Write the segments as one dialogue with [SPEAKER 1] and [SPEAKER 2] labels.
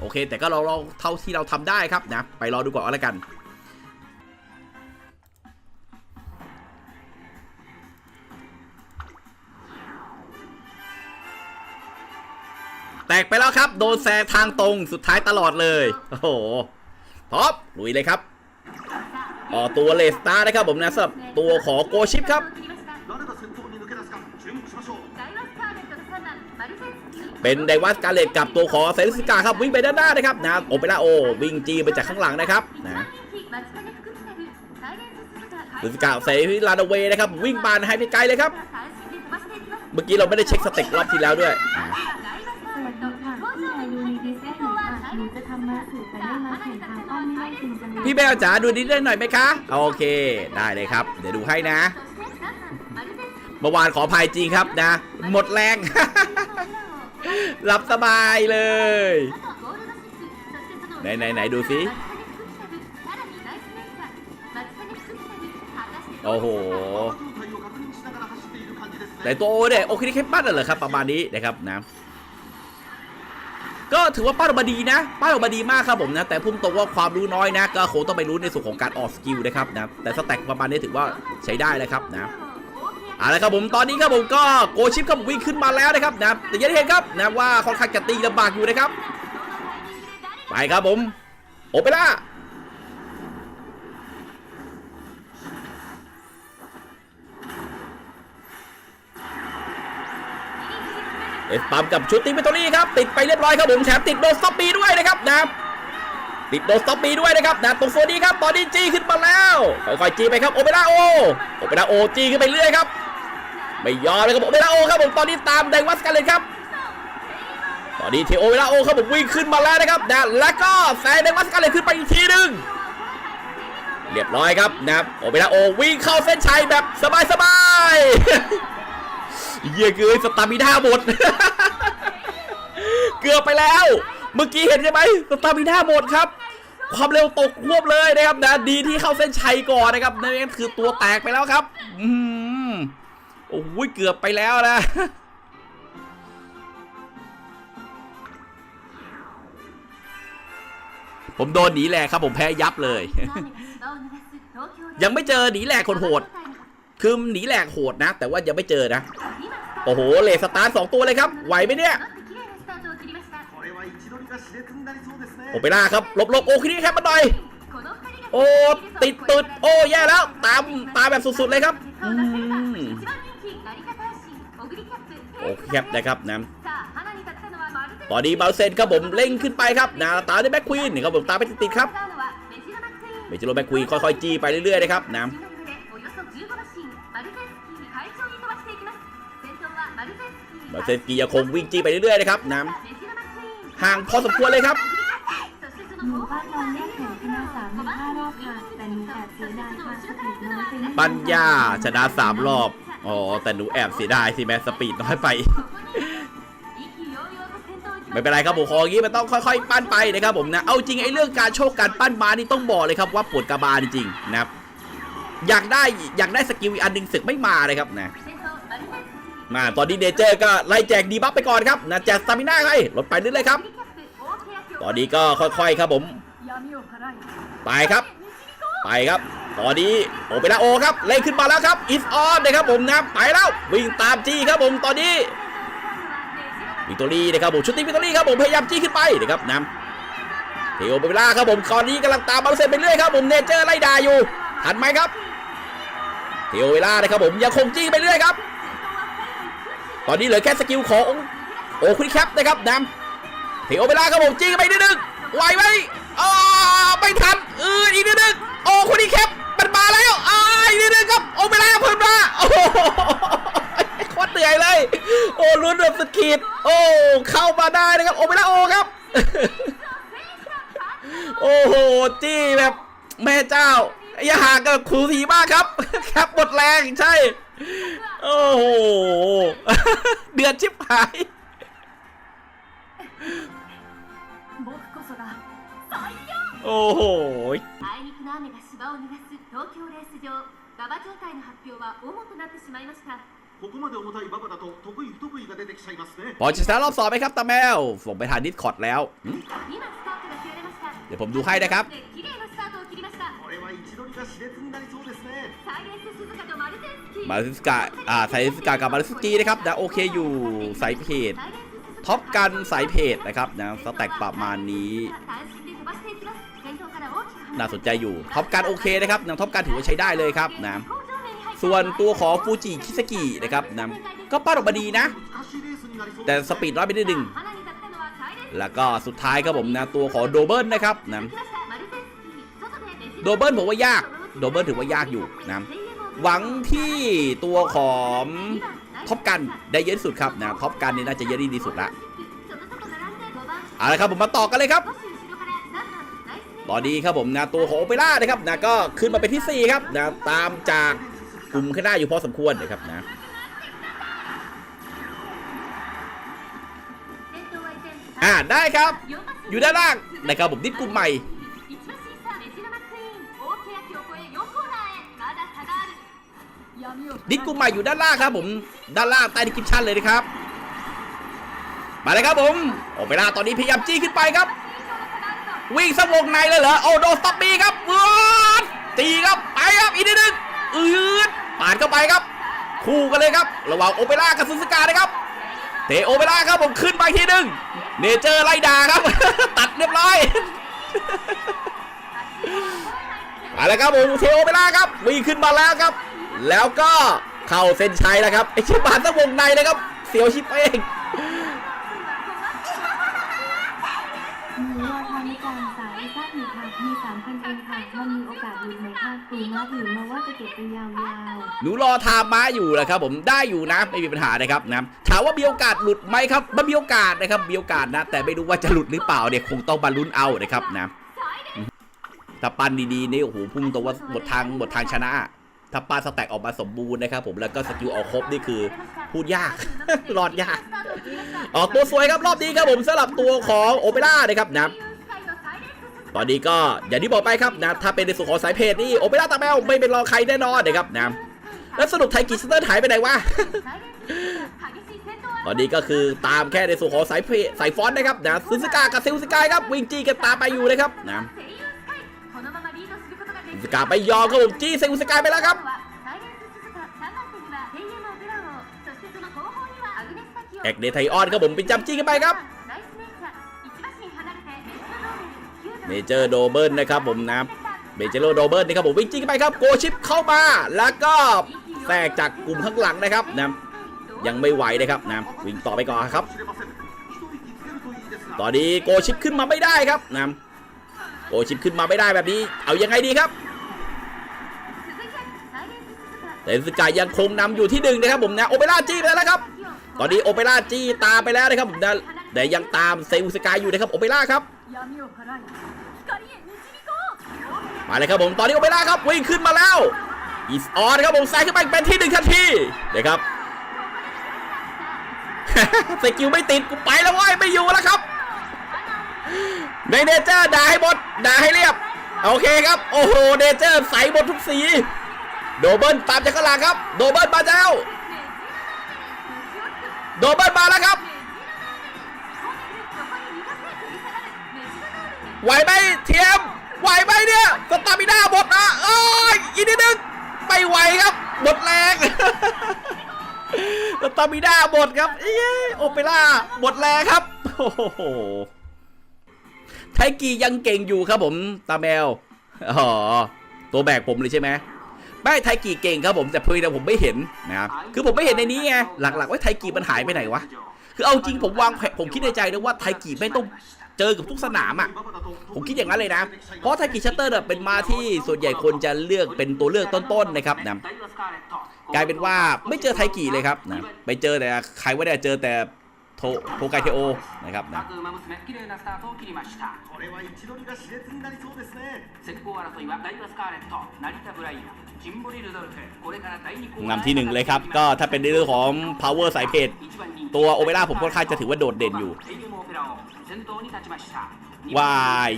[SPEAKER 1] โอเค แต่ก็เราเราเท่าที่เราทำได้ครับนะ ไปรอดูก่อนเอาละกัน แตกไปแล้วครับ โดนแซงทางตรงสุดท้ายตลอดเลย โอ้โหพร้อมลุยเลยครับออตัวเลสตาร์นะครับผมนะสำหรับตัวของโกชิปครับ เป็นไดวัสการเลตกับตัวของเซนซิกาครับวิ่งไปด้านหน้านะครับนะโอเปร่าโอวิ่งจีไปจากข้างหลังนะครับนะเซนซิกาเซฟลาดเวนะครับวิ่งบานให้ไปไกลเลยครับ เมื่อกี้เราไม่ได้เช็คสเต็กรอบที่แล้วด้วย
[SPEAKER 2] พี่แต่ได้มาแข่งทางอ้อมไม่ได้จริงจังเบ
[SPEAKER 1] ลจ๋าดูนิดได้หน่อยไหมคะ โอเคได้เลยครับ เดี๋ยวดูให้นะเมื่อวานขออภัยจริงครับนะ หมดแรง รับสบายเลย ไหนไหนไหนดูสิโอ้โหแต่ตัวโอเนี่ยโอเคนี่แค่ปั้นเหรอครับประมาณนี้นะครับนะก็ถือว่าปั้าออกมาดีนะปั้าออกมาดีมากครับผมนะ แต่พุ่มตรงว่าความรู้น้อยนะ ก็คงต้องไปรู้ในส่วนของการออกสกิลนะครับนะ แต่สแต็กประมาณนี้ถือว่าใช้ได้นะครับนะ เอาละครับผมตอนนี้ครับผมก็โกชิปครับวิ่งขึ้นมาแล้วนะครับนะแต่ยังเห็นครับนะว่าค่อนข้างจะตีลำบากอยู่นะครับ ไปครับผมโอเปร่าเอสปั๊มกับชุดตีเมตรี่ครับติดไปเรียบร้อยครับผมแถมติดโดนสต็อปปีด้วยนะครับนะติดโดนสต็อปปีด้วยนะครับนะตรงโซนนี้ครับตอนนี้จี้ขึ้นมาแล้วค่อยๆจี้ไปครับโอเปร่าโอโอเปร่าโอจี้ขึ้นไปเรื่อยครับ ไม่ยอมเลยครับผมเวลาโอครับผมตอนนี้ตามไดวัสกันเลยครับตอนนี้เทโอเวลาโอครับผมวิ่งขึ้นมาแล้วนะครับนะแล้วก็แซงไดวัสกันเลยขึ้นไปอีกทีหนึ่งเรียบร้อยครับนะโอเวลาโอวิ่งเข้าเส้นชัยแบบสบายๆเยี่ยเกยสตามิน่าหมดเกือบไปแล้ว เมื่อกี้เห็นใช่ไหมสตามิน่าหมดครับ ความเร็วตกควบเลยนะครับนะดีที่เข้าเส้นชัยก่อนนะครับนั่นคือตัวแตกไปแล้วครับ อืม โอ้ยเกือบไปแล้วนะผมโดนหนีแหลกครับผมแพ้ยับเลย ยังไม่เจอหนีแหลกคนโหด คือหนีแหลกโหดนะ แต่ว่ายังไม่เจอนะ โอ้โหเลสตาร์สองตัวเลยครับ ไหวไหมเนี่ยผมไปล่าครับลบๆโอ้คีนี่ครับมาหน่อย โอ้ติดตุดโอ้แย่แล้ว ตามตามแบบสุดๆเลยครับ โอ้แคปนะครับนะตอนนี้เบลเซนครับผมเร่งขึ้นไปครับนะตามด้วยแบ็คควีนนี่ครับผมตามไปติดๆครับเมจิโรแบ็คควีนค่อยๆจี้ไปเรื่อยๆนะครับนะเบลเซนกียังคงวิ่งจี้ไปเรื่อยๆนะครับนะห่างพอสมควรเลยครับ
[SPEAKER 2] หนูป้าตอนแรกแข่งชนะสามในห้ารอบค่ะแต่หนูแอบเสียดายค่ะสปีดน้อยไปนิด
[SPEAKER 1] ปัญญาชนะสามรอบ อ๋อ แต่หนูแอบเสียดายสิแม่สปีดน้อยไป ไม่เป็นไรครับผมของอย่างนี้มันต้องค่อยๆ ปั้นไปนะครับผมนะ เอาจริงไอ้เรื่องการโชคการปั้นมานี่ต้องบอกเลยครับว่าปวดกระบาลจริงๆนะครับ อยากได้อยากได้สกิลอีกอันหนึ่งศึกไม่มาเลยครับนะมาตอนนี้เนเจอร์ก็ไล่แจกดีบัฟไปก่อนครับนะแจกสตามิน่าให้ลดไปเรื่อยๆครับ ตอนนี้ก็ค่อยๆครับผม ไปครับ ไปครับ ตอนนี้โอเปร่าโอครับเล่นขึ้นมาแล้วครับอิสออนนะครับผมนะไปแล้ววิ่งตามจี้ครับผมตอนนี้วิกตอรี่นะครับผมชุดนี้วิกตอรี่ครับผมพยายามจี้ขึ้นไปนะครับนำเทโอเปร่าครับผมตอนนี้กำลังตามบอลเซนไปเรื่อยครับผมเนเจอร์ไล่ดาอยู่ทันไหมครับเทโอเวล่านะครับผมยังคงจี้ไปเรื่อยครับ ตอนนี้เหลือแค่สกิลของโอคุริแคปนะครับนำเทโอเวล่าครับผมจี้ไปนิดนึงไหวไหมอ๋อไม่ทันเอออีกนิดนึง โอ้คนนี้แคปมันมาแล้วอ้ายนิดนึงครับโอ้ไม่ได้เพิ่มมาโอ้โคตรเหนื่อยเลย โอ้ลุ้นแบบสุดขีดโอ้เข้ามาได้นะครับ โอ้ไม่ได้โอ้ครับ โอ้โหจี้แบบแม่เจ้าอย่าห่างกับครูทีมากครับแคปหมดแรงใช่ โอ้โหเดือดชิบหายโอ้โห
[SPEAKER 3] の雨が芝を逃がす東京レース場馬場状態の発表は大となってしまいました
[SPEAKER 4] ここまで重たい馬場だと得意不得意が出てきちゃいますね
[SPEAKER 1] บอลจะชรอบสองไหมครับตาแมวผมไปทานดิสคอร์ดแล้วเดี๋ยวผมดูให้นะครับมาริสกาอ่าสายสกากับมาริสกีนะครับนะโอเคอยู่สายเพจท็อปกันสายเพจนะครับนะสแต็กประมาณนี้ น่าสนใจอยู่ท็อปการโอเคนะครับนำท็อปการถือว่าใช้ได้เลยครับนะส่วนตัวของฟูจิคิสกินะครับนะก็ป้าดออกมาดีนะ แต่สปีดร้อยไปนิดนึงแล้วก็สุดท้ายครับผมนะตัวของโดเบิลนะครับนะโดเบิลผมว่ายากโดเบิลถือว่ายากอยู่นะหวังที่ตัวของท็อปกันได้เยอะสุดครับนะท็อปกันนี่น่าจะเยอะที่ดีสุดละเอาละครับผมมาต่อกันเลยครับ ตอนนี้ครับผมนะตัวของโอเปร่านะครับนะก็ขึ้นมาเป็นที่ 4 ครับนะตามจากกลุ่มข้างหน้าอยู่พอสมควรนะครับนะอ่าได้ครับ อยู่ด้านล่างนะครับผมนิดกลุ่มใหม่ดิสกูใหม่อยู่ด้านล่างครับผมด้านล่างใต้ดิสคริปชันเลยนะครับ มาเลยครับผมโอเปร่าตอนนี้พยายามจี้ขึ้นไปครับ วิ่งสะวงในเลยเหรอโอ้โดนสต็อปปีครับวืดตีครับไปครับอีกนิดนึงอืดปาดเข้าไปครับ คู่กันเลยครับ ระหว่างโอเปร่ากับซุสกานะครับเตะโอเปร่าครับผมขึ้นไปทีหนึ่งเนเจอร์ไล่ด่าครับ ตัดเรียบร้อยมาแล้วครับผมเทโอเปร่าครับวิ่งขึ้นมาแล้วครับ แล้วก็เข้าเส้นชัยแล้วครับไอชิบานสะวงในเลยครับ เสียวชิบเองำ
[SPEAKER 2] ในการสายสั้นหนึ่งค่ะมีสามพันเองค่ะมันมีโอกาสหลุดไหมคะกลุ่มมาถือมาว่าจะเก็บไปยาว
[SPEAKER 1] หนูรอไทามม้าอยู่แหละครับ ผมได้อยู่นะไม่มีปัญหานะครับนะถามว่ามีโอกาสหลุดไหมครับมันมีโอกาสนะครับมีโอกาสนะ แต่ไม่รู้ว่าจะหลุดหรือเปล่าเนี่ยคงต้องมาลุ้นเอานะครับนะถ้าปั้นดีๆนี่โอ้โหพุ่งตัวว่าหมดทางหมดทางชนะถ้าปั้นสแต็กออกมาสมบูรณ์นะครับผมแล้วก็สกิลออกครบนี่คือพูดยาก รอดยาก ออกตัวสวยครับรอบนี้ครับผมสำหรับตัวของโอเปร่านะครับนะ ตอนนี้ก็อย่างที่บอกไปครับนะถ้าเป็นในส่วนของสายเพจนี่โอเปร่าตาแมวไม่เป็นรองใครแน่นอนนะครับนะแล้วสรุปไทยกิสเตอร์หายไปไหนวะตอนนี้ก็คือตามแค่ในส่วนของสายเพจสายฟอนนะครับนะซึสกากับซิลสกายครับวิ่งจี้กันตามไปอยู่เลยครับนะซิกาไปยอมครับผมจี้ซิลสกายไปแล้วครับแอกเดทไทออนครับผมเป็นจำจี้กันไปครับ เมเจอร์โดเบิลนะครับผมนะเมเจอร์โดเบิลนี่ครับผมวิ่งจิ้งไปครับโกชิปเข้ามาแล้วก็แทรกจากกลุ่มข้างหลังนะครับนะยังไม่ไหวนะครับนะวิ่งต่อไปก่อนครับ ตอนนี้โกชิปขึ้นมาไม่ได้ครับนะโกชิปขึ้นมาไม่ได้แบบนี้ เอายังไงดีครับเดนสกายยังคงนำอยู่ที่หนึ่งนะครับผมนะโอเปร่าจี้ไปแล้วครับ ตอนนี้โอเปร่าจี้ตาไปแล้วนะครับผมนะ แต่ยังตามเซอุสกายอยู่นะครับโอเปร่าครับมาเลยครับผมตอนนี้โอเปร่าครับวิ่งขึ้นมาแล้วอีสออนครับผมใส่ขึ้นไปเป็นที่หนึ่งทันทีเดี๋ะครับสกิลไม่ติดกูไปแล้วว้ยไม่อยู่แล้วครับในเนเจอร์ด่าให้หมดด่าให้เรียบโอเคครับโอ้โหเดเจอร์ใส่หมดทุกสีโดเบิลตามจากข้างหลังครับ โดเบิลมาแล้วโดเบิลมาแล้วครับ ไหวไหมเทียม ไหวไหมเนี่ยสตามิน่าหมดนะเอ้ยอีกนิดนึงไม่ไหวครับหมดแรงสตามิน่าหมดครับเอ้ยโอเปร่าหมดแรงครับโอ้โหไทกียังเก่งอยู่ครับผมตาแมวอ๋อตัวแบกผมเลยใช่ไหมไม่ไทกีเก่งครับผมแต่เพียงแต่ผมไม่เห็นนะครับคือผมไม่เห็นในนี้ไงหลักๆว่าไทกีมันหายไปไหนวะคือเอาจริงผมวางแผนผมคิดในใจนะว่าไทกีไม่ต้อง เจอกับทุกสนามอะผมคิดอย่างนั้นเลยนะ เพราะไทกิชัตเตอร์เป็นมาที่ส่วนใหญ่คนจะเลือกเป็นตัวเลือกต้นๆนะครับนะกลายเป็นว่าไม่เจอไทกิเลยครับนะไปเจอแต่ใครว่าได้เจอแต่โทโทไกเทโอนะครับนะนำที่หนึ่งเลยครับ ก็ถ้าเป็นนเรื่องของ power สายเพจตัวโอเปร่าผมค่อนข้างจะถือว่าโดดเด่นอยู่ ว้า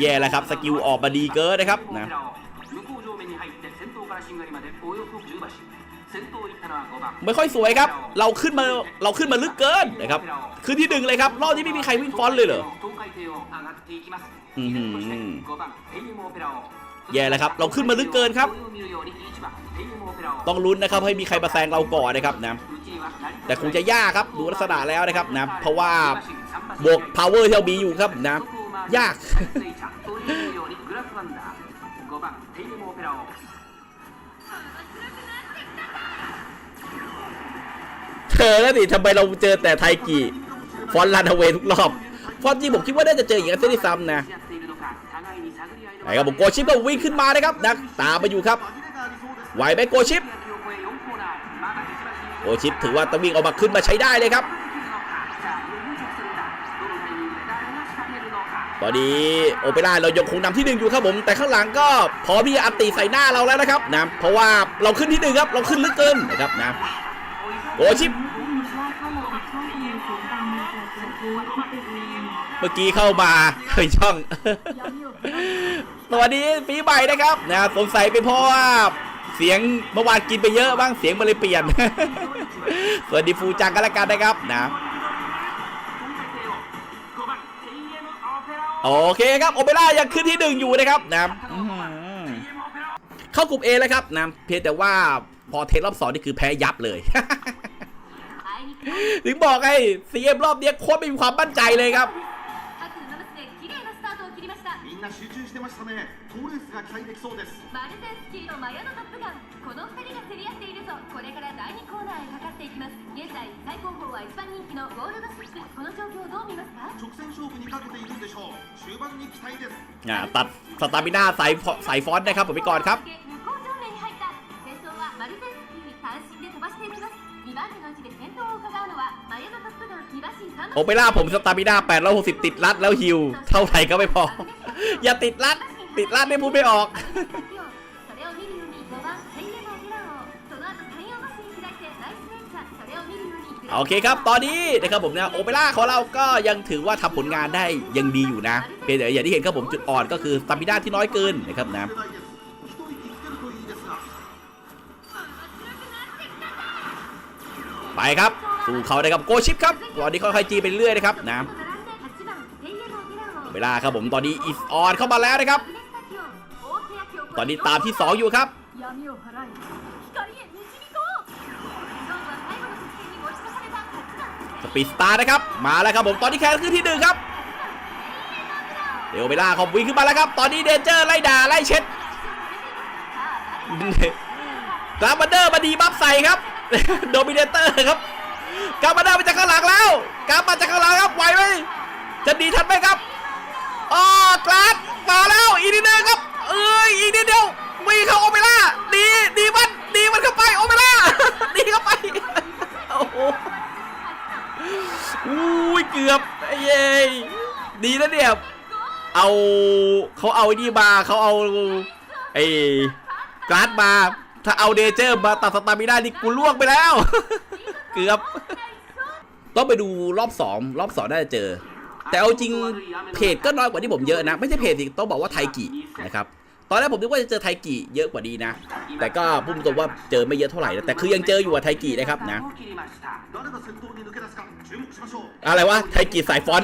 [SPEAKER 1] แย่แล้วครับ สกิลออกมาดีเกินนะครับนะไม่ค่อยสวยครับ เราขึ้นมาเราขึ้นมาลึกเกินนะครับคือที่หนึ่งเลยครับ รอบนี้ไม่มีใครวิ่งฟอนเลยเหรอแย่แล้วครับ เราขึ้นมาลึกเกินครับ ต้องลุ้นนะครับให้มีใครมาแซงเราก่อนนะครับนะแต่คงจะยากครับดูลักษณะแล้วนะครับนะเพราะว่า บวก power ที่เรามีอยู่ครับนะยาก เธอแล้วดิทำไมเราเจอแต่ไทกีฟอนลันเวทุกรอบ ฟอนจีผกคิดว่าน่าจะเจออย่างนั้นิซ้ำนะไอ้กับผมโกชิปก็วิ่งขึ้นมานะครับนะตามไปอยู่ครับ ไหวไหมโกชิปโกชิปถือว่าตะวิ่งออกมาขึ้นมาใช้ได้เลยครับ ตอนนี้โอเปร่าเรายังคงนำที่หนึ่งอยู่ครับผม แต่ข้างหลังก็พร้อมที่จะอัดตีใส่หน้าเราแล้วนะครับนะเพราะว่าเราขึ้นที่หนึ่งครับเราขึ้นลึกเกินนะครับนะโกชิป
[SPEAKER 2] เข้ามาผิดช่องทำไมเสียงดังมีแปลกๆรู้คิดไปเอง
[SPEAKER 1] เมื่อกี้เข้ามาเคยช่องสวัสดีปีใหม่นะครับนะสงสัยเป็นเพราะว่าเสียงเมื่อวานกินไปเยอะบ้างเสียงมันเลยเปลี่ยนสวัสดีฟูจังกันละกันนะครับนะ โอเคครับโอเปร่ายังขึ้นที่หนึ่งอยู่นะครับนะเข้ากลุ่ม A แล้วครับนะเพียงแต่ว่าพอเทสรอบสองนี่คือแพ้ยับเลยถึงบอกไอ้ซีเอ็มรอบนี้โคตรไม่มีความมั่นใจเลยครับ
[SPEAKER 3] 第2コーナーへかかっていきます現在最高峰は1番人気のゴールドシップこの状況をどう見ますか
[SPEAKER 4] 直線勝負にかけているんでしょう終盤に期待です
[SPEAKER 1] อ่าตัดสตามิน่าสายฟสายฟอนต์นะครับผมไปก่อนครับ
[SPEAKER 3] 向こう正面に入った先頭はマルゼンスキー単身で飛ばしていきます2番手の位置で先頭を伺うのはマヤのトップガン2馬身3
[SPEAKER 1] โอเปร่าผมสตามิน่า860 ติดรัดแล้วฮิว เท่าไหร่ก็ไม่พอ อย่าติดรัด ติดรัดไม่พูดไม่ออก โอเคครับ ตอนนี้นะครับผมนะโอเปร่าของเราก็ยังถือว่าทำผลงานได้ยังดีอยู่นะเพียงแต่อย่างที่เห็นครับผมจุดอ่อนก็คือสตามิด้าที่น้อยเกินนะครับนะไปครับสู่เขาได้ครับโกชิปครับตอนนี้ค่อยๆจีไปเรื่อยนะครับนะเวลาครับผมตอนนี้อิสออนเข้ามาแล้วนะครับ ตอนนี้ตามที่ 2 อยู่ครับ ปีดสตาร์นะครับ มาแล้วครับผมตอนนี้แคนขึ้นที่หนึ่งครับเดี๋ยวเวลาเขาวิ่งขึ้นมาแล้วครับ ตอนนี้เดนเจอร์ไล่ด่าไล่เช็ดกราบันเดอร์มาดีบัฟใส่ครับ โดมิเนเตอร์ครับกราบันเดอร์มาจากข้างหลังแล้วกราบมาจากข้างหลังครับไหวไหมจะดีทันไหมครับอ๋อกราดมาแล้วอีกนิดนึงครับ เอ้ยอีกนิดเดียว เอาเขาเอานี่มาเขาเอาไอ้การ์ดมาถ้าเอาเดเจอร์มาตัดสตามิน่านี่กูล่วงไปแล้ว เกือบ ต้องไปดูรอบสองรอบสองน่าจะเจอ แต่เอาจริงเพจก็น้อยกว่าที่ผมเยอะนะ ไม่ใช่เพจต้องบอกว่าไทกินะครับตอนแรกผมคิดว่าจะเจอไทกิเยอะกว่าดีนะ แต่ก็พูดตรงว่าเจอไม่เยอะเท่าไหร่แต่คือยังเจออยู่ว่าไทกินะครับนะ อะไรวะไทกิสายฟอน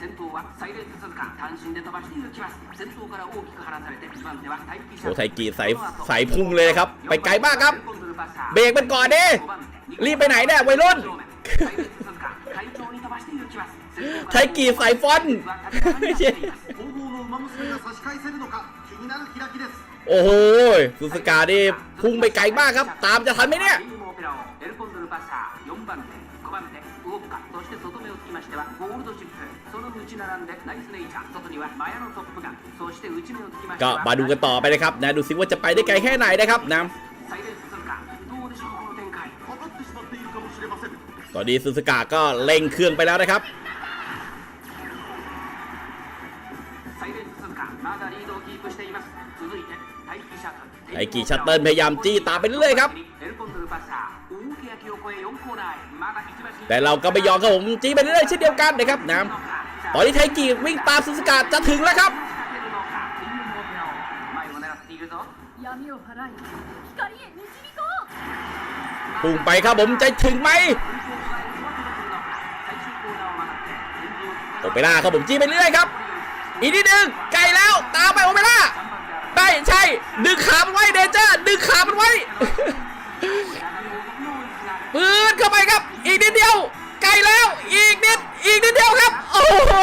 [SPEAKER 1] ต์
[SPEAKER 5] 1番人気テイエムオペラを先頭はサイレンス鈴鹿単身で飛ばしていきます先頭から大きく離されて2番手は大気
[SPEAKER 1] โอ้ไทกิสายสายพุ่งเลยนะครับ ไปไกลมากครับ เบรกมันก่อนดิรีบไปไหนเนี่ยวัยรุ่น ไทกิสายฟอนต์
[SPEAKER 4] 後方の馬娘が差し返せるのか気になる開きです
[SPEAKER 1] โอ้โหซูสกานี่พุ่งไปไกลมากครับ ตามจะทันไหมเนี่ย
[SPEAKER 5] エルコンドルバッサー4番手5番手ウォッカそして外目をつきましてはゴールドチッ
[SPEAKER 1] ก็มาดูกันต่อไปนะครับนะดูซิว่าจะไปได้ไกลแค่ไหนนะครับนะตอนนี้ซูซากะก็เล่งเครื่องไปแล้วนะครับไอกีชัตเติลพยายามจี้ตามไปเรื่อยครับ แต่เราก็ไม่ยอมครับผมจี้ไปเรื่อยเช่นเดียวกันนะครับน้ำ ตอนนี้ไทกิวิ่งตามสุสกาจะถึงแล้วครับ พุ่งไปครับผมจะถึงไหมโอเปร่าครับผมจี้ไปเรื่อยครับ อีกนิดนึงไกลแล้วตามไปโอเปร่าได้ใช่ ดึงขามันไว้เดเจอร์ดึงขามันไว้ปืนเข้าไปครับ อีกนิดเดียว ไกลแล้วอีกนิด อีกนิดเดียวครับ โอ้โห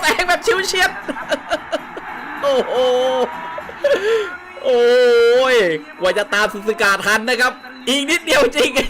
[SPEAKER 1] แสงแบบชิวเฉียดโอ้โหโอ้ยกว่าจะตามสุสกาทันนะครับ อีกนิดเดียวจริงไอ้